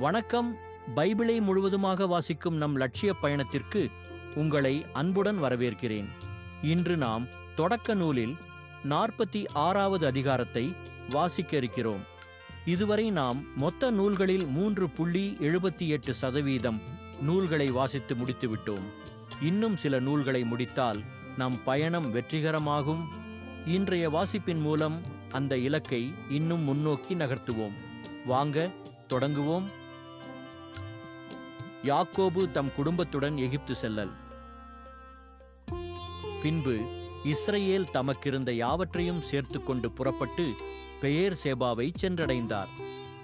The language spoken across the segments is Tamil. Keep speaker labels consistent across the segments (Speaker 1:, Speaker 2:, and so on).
Speaker 1: வணக்கம். பைபிளை முழுவதுமாக வாசிக்கும் நம் லட்சிய பயணத்திற்கு உங்களை அன்புடன் வரவேற்கிறேன். இன்று நாம் தொடக்க நூலில் நாற்பத்தி ஆறாவது அதிகாரத்தை வாசிக்க இருக்கிறோம். இதுவரை நாம் மொத்த நூல்களில் மூன்று புள்ளி எழுபத்தி எட்டு சதவீதம் நூல்களை வாசித்து முடித்துவிட்டோம் இன்னும் சில நூல்களை முடித்தால் நம் பயணம் வெற்றிகரமாகும். இன்றைய வாசிப்பின் மூலம் அந்த இலக்கை இன்னும் முன்னோக்கி நகர்த்துவோம். வாங்க தொடங்குவோம். யாக்கோபு தம் குடும்பத்துடன் எகிப்து செல்லல். பின்பு இஸ்ரேல் தமக்கிருந்த யாவற்றையும் சேர்த்துக்கொண்டு புறப்பட்டு பெயர் சேபாவை சென்றடைந்தார்.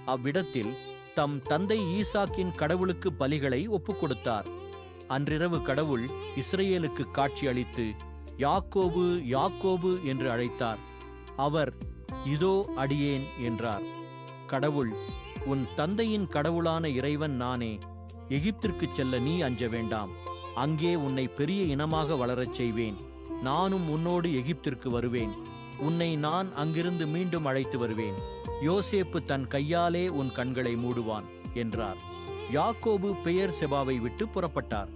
Speaker 1: அவ்விடத்தில் தம் தந்தை ஈசாக்கின் கடவுளுக்கு பலிகளை ஒப்புக்கொடுத்தார். அன்றிரவு கடவுள் இஸ்ரேலுக்கு காட்சி அளித்து யாக்கோபு யாக்கோபு என்று அழைத்தார். அவர் இதோ அடியேன் என்றார். கடவுள் உன் தந்தையின் கடவுளான இறைவன் நானே. எகிப்திற்குச் செல்ல நீ அஞ்ச வேண்டாம். அங்கே உன்னை பெரிய இனமாக வளரச் செய்வேன். நானும் உன்னோடு எகிப்திற்கு வருவேன். உன்னை நான் அங்கிருந்து மீண்டும் அழைத்து வருவேன். யோசேப்பு தன் கையாலே உன் கண்களை மூடுவான் என்றார். யாக்கோபு பெயர் செபாவை விட்டு புறப்பட்டார்.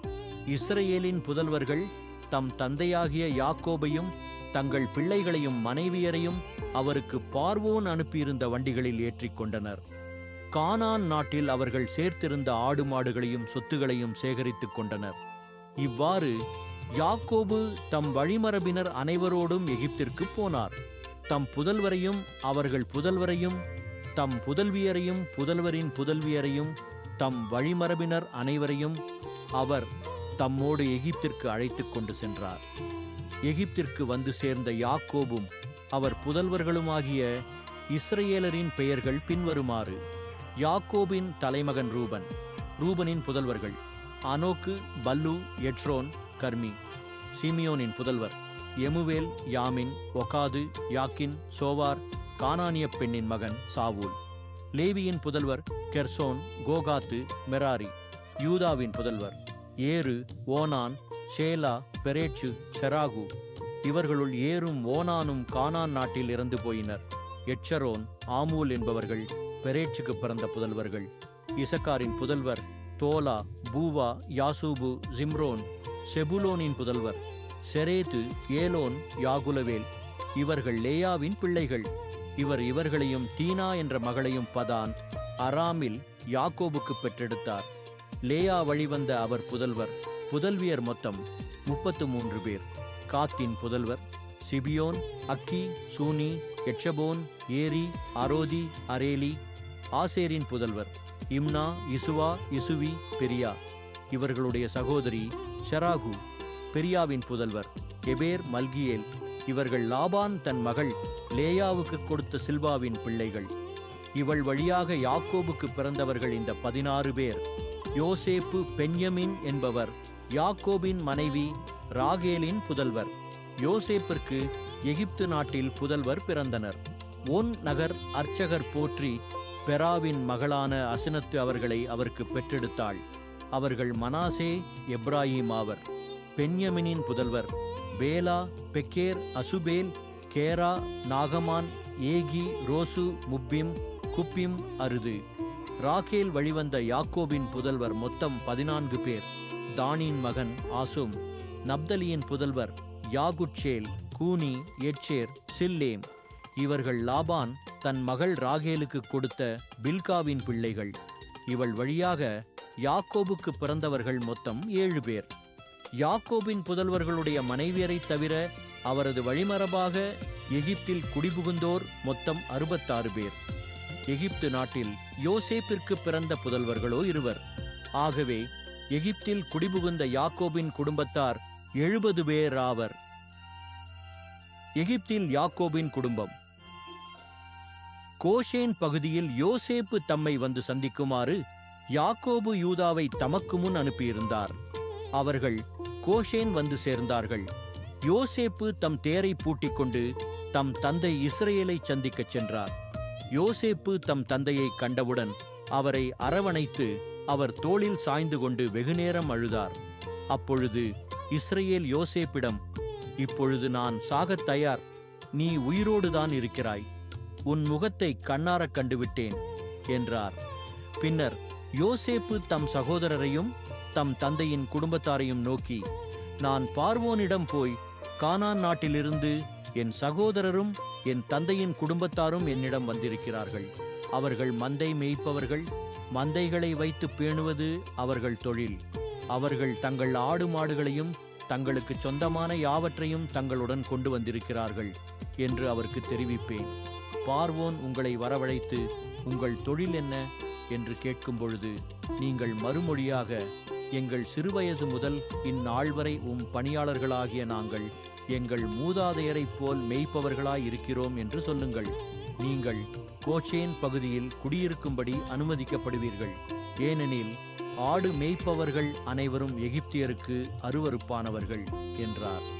Speaker 1: இஸ்ரேலின் புதல்வர்கள் தம் தந்தையாகிய யாக்கோபையும் தங்கள் பிள்ளைகளையும் மனைவியரையும் அவருக்கு பார்வோன் அனுப்பியிருந்த வண்டிகளில் ஏற்றிக்கொண்டனர் கொண்டனர். கானான் நாட்டில் அவர்கள் சேர்த்திருந்த ஆடு மாடுகளையும் சொத்துகளையும் சேகரித்துக் கொண்டனர். இவ்வாறு யாக்கோபு தம் வழிமரபினர் அனைவரோடும் எகிப்திற்கு போனார். தம் புதல்வரையும் அவர்கள் புதல்வரையும் தம் புதல்வியரையும் புதல்வரின் புதல்வியரையும் தம் வழிமரபினர் அனைவரையும் அவர் தம்மோடு எகிப்திற்கு அழைத்து கொண்டு சென்றார். எகிப்திற்கு வந்து சேர்ந்த யாக்கோபும் அவர் புதல்வர்களுமாகிய இஸ்ரேலரின் பெயர்கள் பின்வருமாறு. யாக்கோபின் தலைமகன் ரூபன் ரூபனின் புதல்வர்கள் அனோக்கு பல்லு எட்ரோன் கர்மி சிமியோனின் புதல்வர் எமுவேல் யாமின் ஒகாது யாக்கின் சோவார் கானானிய பெண்ணின் மகன் சாவூல் லேவியின் புதல்வர் கெர்சோன் கோகாத்து மெராரி யூதாவின் புதல்வர் ஏறு ஓனான் ஷேலா பெரேட்சு செராகு இவர்களுள் ஏறும் ஓனானும் கானான் நாட்டில் இறந்து போயினர் எட்சரோன் ஆமூல் என்பவர்கள் பெரேட்சுக்கு பிறந்த புதல்வர்கள். இசக்காரின் புதல்வர் தோலா பூவா யாசூபு ஜிம்ரோன் செபுலோனின் புதல்வர் செரேது ஏலோன் யாகுலவேல். இவர்கள் லேயாவின் பிள்ளைகள். இவர் இவர்களையும் தீனா என்ற மகளையும் பதான் அராமில் யாக்கோபுக்கு பெற்றெடுத்தார். லேயா வழிவந்த அவர் புதல்வர் புதல்வியர் மொத்தம் முப்பத்து மூன்று பேர். காத்தின் புதல்வர் சிபியோன் அக்கி சூனி எட்சபோன் ஏரி அரோதி அரேலி ஆசேரின் புதல்வர் இம்னா இசுவா இசுவி பெரியா. இவர்களுடைய சகோதரி ஷராகு பெரியாவின் புதல்வர் எபேர் மல்கியேல். இவர்கள் லாபான் தன் மகள் லேயாவுக்கு கொடுத்த சில்வாவின் பிள்ளைகள். இவள் வழியாக யாக்கோபுக்கு பிறந்தவர்கள் இந்த பதினாறு பேர். யோசேப்பு பென்யமின் என்பவர் யாக்கோபின் மனைவி ராகேலின் புதல்வர். யோசேப்பிற்கு எகிப்து நாட்டில் புதல்வர் பிறந்தனர். ஒன் நகர் அர்ச்சகர் போற்றி பெராவின் மகளான அசனத்து அவர்களை அவருக்கு பெற்றெடுத்தாள். அவர்கள் மனாசே எப்ராஹிம் ஆவர். பென்யமினின் புதல்வர். பேலா பெக்கேர் அசுபேல் கேரா நாகமான் ஏகி ரோசு முப்பிம் குப்பிம் அருது. ராகேல் வழிவந்த யாக்கோபின் புதல்வர் மொத்தம் பதினான்கு பேர். தானின் மகன் ஆசும். நப்தலியின் புதல்வர் யாகுட்சேல் கூனி எட்சேர் சில்லேம். இவர்கள் லாபான் தன் மகள் ராகேலுக்கு கொடுத்த பில்காவின் பிள்ளைகள். இவள் வழியாக யாக்கோபுக்கு பிறந்தவர்கள் மொத்தம் ஏழு பேர். யாக்கோபின் புதல்வர்களுடைய மனைவியரைத் தவிர அவரது வழிமரபாக எகிப்தில் குடிபுகுந்தோர் மொத்தம் அறுபத்தாறு பேர். எகிப்து நாட்டில் யோசேப்பிற்கு பிறந்த புதல்வர்களோ இருவர். ஆகவே எகிப்தில் குடிபுகுந்த யாக்கோபின் குடும்பத்தார் எழுபது பேர் ஆவர் எகிப்தில் யாக்கோபின் குடும்பம். கோஷேன் பகுதியில் யோசேப்பு தம்மை வந்து சந்திக்குமாறு யாக்கோபு யூதாவை தமக்கு முன் அனுப்பியிருந்தார். அவர்கள் கோஷேன் வந்து சேர்ந்தார்கள். யோசேப்பு தம் தேரை பூட்டிக் கொண்டு தம் தந்தை இஸ்ரேலை சந்திக்கச் சென்றார். யோசேப்பு தம் தந்தையை கண்டவுடன் அவரை அரவணைத்து அவர் தோளில் சாய்ந்து கொண்டு வெகுநேரம் அழுதார். அப்பொழுது இஸ்ரேல் யோசேப்பிடம் இப்பொழுது நான் சாகத் தயார். நீ உயிரோடுதான் இருக்கிறாய். உன் முகத்தை கண்ணாரக் கண்டுவிட்டேன் என்றார். பின்னர் யோசேப்பு தம் சகோதரரையும் தம் தந்தையின் குடும்பத்தாரையும் நோக்கி நான் பார்வோனிடம் போய் கானான் நாட்டிலிருந்து என் சகோதரரும் என் தந்தையின் குடும்பத்தாரும் என்னிடம் வந்திருக்கிறார்கள். அவர்கள் மந்தை மேய்ப்பவர்கள் மந்தைகளை வைத்து பேணுவது அவர்கள் தொழில். அவர்கள் தங்கள் ஆடு மாடுகளையும் தங்களுக்கு சொந்தமான யாவற்றையும் தங்களுடன் கொண்டு வந்திருக்கிறார்கள் என்று அவருக்கு தெரிவிப்பேன். பார்வோன் உங்களை வரவழைத்து உங்கள் தொழில் என்ன? என்று கேட்கும் பொழுது நீங்கள் மறுமொழியாக எங்கள் சிறுவயது முதல் இந்நாள் வரை உம் பணியாளர்களாகிய நாங்கள் எங்கள் மூதாதையரைப் போல் மெய்ப்பவர்களாய் இருக்கிறோம் என்று சொல்லுங்கள். நீங்கள் கோச்சேன் பகுதியில் குடியிருக்கும்படி அனுமதிக்கப்படுவீர்கள். ஏனெனில் ஆடு மேய்ப்பவர்கள் அனைவரும் எகிப்தியருக்கு அருவருப்பானவர்கள் என்றார்.